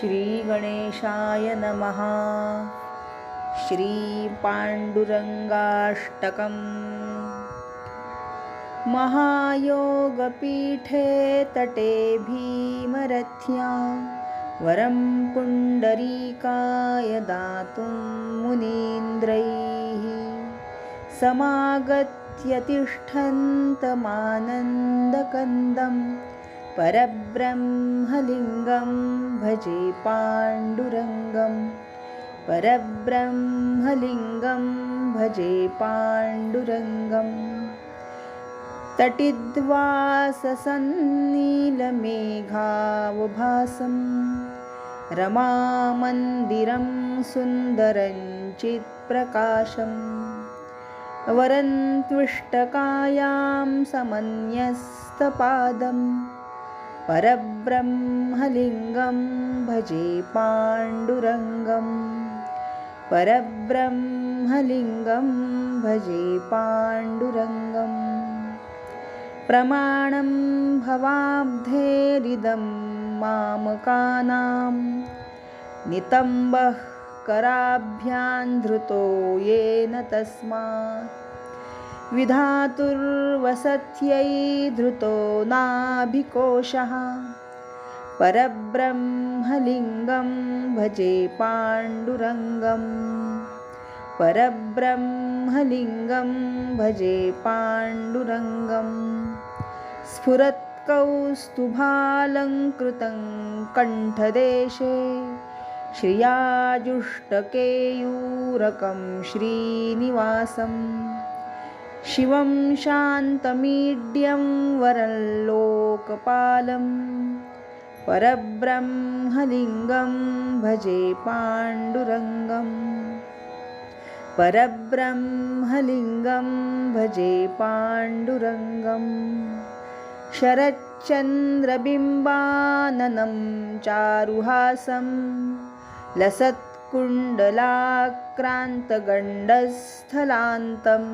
श्रीगणेशाय नमः। श्रीपाण्डुरङ्गाष्टकम्। महायोगपीठे तटे भीमरथ्या वरं पुण्डरीकाय दातुं मुनीन्द्रैः। समागत्य तिष्ठन्तमानन्दकन्दम् परब्रह्मलिङ्गं भजे पाण्डुरङ्गं। परब्रह्मलिङ्गं भजे पाण्डुरङ्गम् तटिद्वाससन्नीलमेघावभासं। रमामन्दिरं सुन्दरञ्चित्प्रकाशम् वरन्त्विष्टकायां समन्यस्तपादम् परब्रह्मलिङ्गं भजे पाण्डुरङ्गं परब्रह्मलिङ्गं भजे पाण्डुरङ्गं प्रमाणं भवाब्धेरिदं मामकानां नितम्बः कराभ्यान्धृतो येन तस्मात् विधातुर्वसत्यै धृतो नाभिकोशः। परब्रह्मलिङ्गं भजे पाण्डुरङ्गं परब्रह्मलिङ्गं भजे पाण्डुरङ्गं स्फुरत्कौस्तुभालङ्कृतं कण्ठदेशे। श्रियाजुष्टकेयूरकं श्रीनिवासम्। शिवं शान्तमीड्यं वरल्लोकपालं भजे पाण्डुरङ्गं परब्रह्मलिङ्गं भजे पाण्डुरङ्गं शरच्चन्द्रबिम्बाननं चारुहासं लसत्कुण्डलाक्रान्तगण्डस्थलान्तम्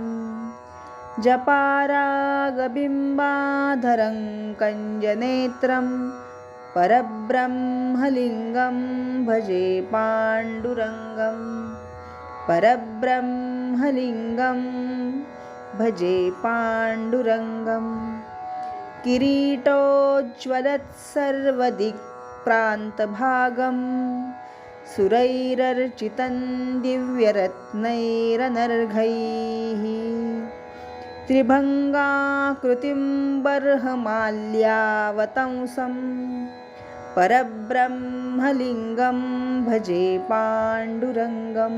जपारागबिम्बाधरं कञ्जनेत्रं परब्रह्मलिङ्गं भजे पाण्डुरङ्गं परब्रह्मलिङ्गं भजे पाण्डुरङ्गं किरीटोज्ज्वलत्सर्वदिक्प्रान्तभागं सुरैरर्चितं दिव्यरत्नैरनर्घैः त्रिभङ्गाकृतिं बर्हमाल्यावतंसं परब्रह्मलिङ्गं भजे पाण्डुरङ्गं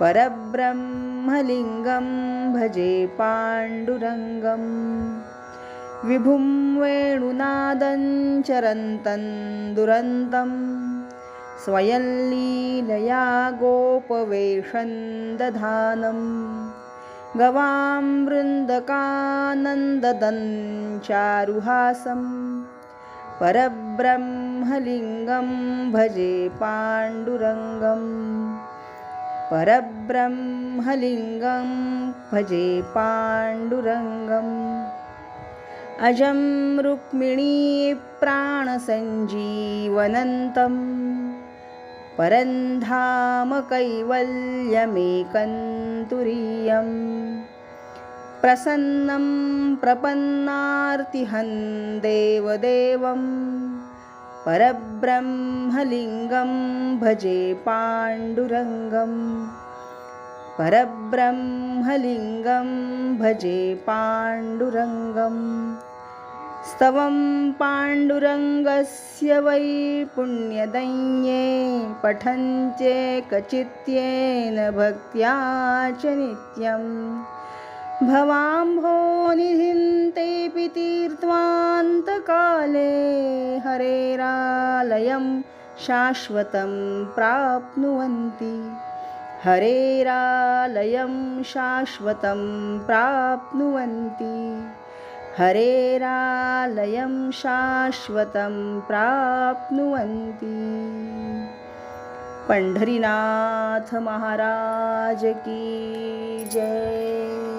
परब्रह्मलिङ्गं भजे पाण्डुरङ्गं विभुं वेणुनादं चरन्तं दुरन्तं। स्वयं लीलया गोपवेषं दधानम् गवां वृन्दकानन्ददञ्चारुहासं परब्रह्मलिङ्गं भजे पाण्डुरङ्गं परब्रह्मलिङ्गं भजे पाण्डुरङ्गम् अजं रुक्मिणीप्राणसञ्जीवनन्तम् परन्धामकैवल्यमेकन्तुरीयं प्रसन्नं प्रपन्नार्तिहं देवदेवं परब्रह्मलिङ्गं भजे पाण्डुरङ्गं परब्रह्मलिङ्गं भजे पाण्डुरङ्गम् स्तवं पाण्डुरङ्गस्य वै पुण्यदन्ये पठन्त्येकचित्येन भक्त्या च नित्यं भवाम्भोनिधिं तेऽपि तीर्त्वान्तकाले हरेरालयं शाश्वतं प्राप्नुवन्ति। हरेरालयं शाश्वतं प्राप्नुवन्ति हरेरालयं शाश्वतं प्राप्नुवन्ति। पंढरीनाथ महाराज की जय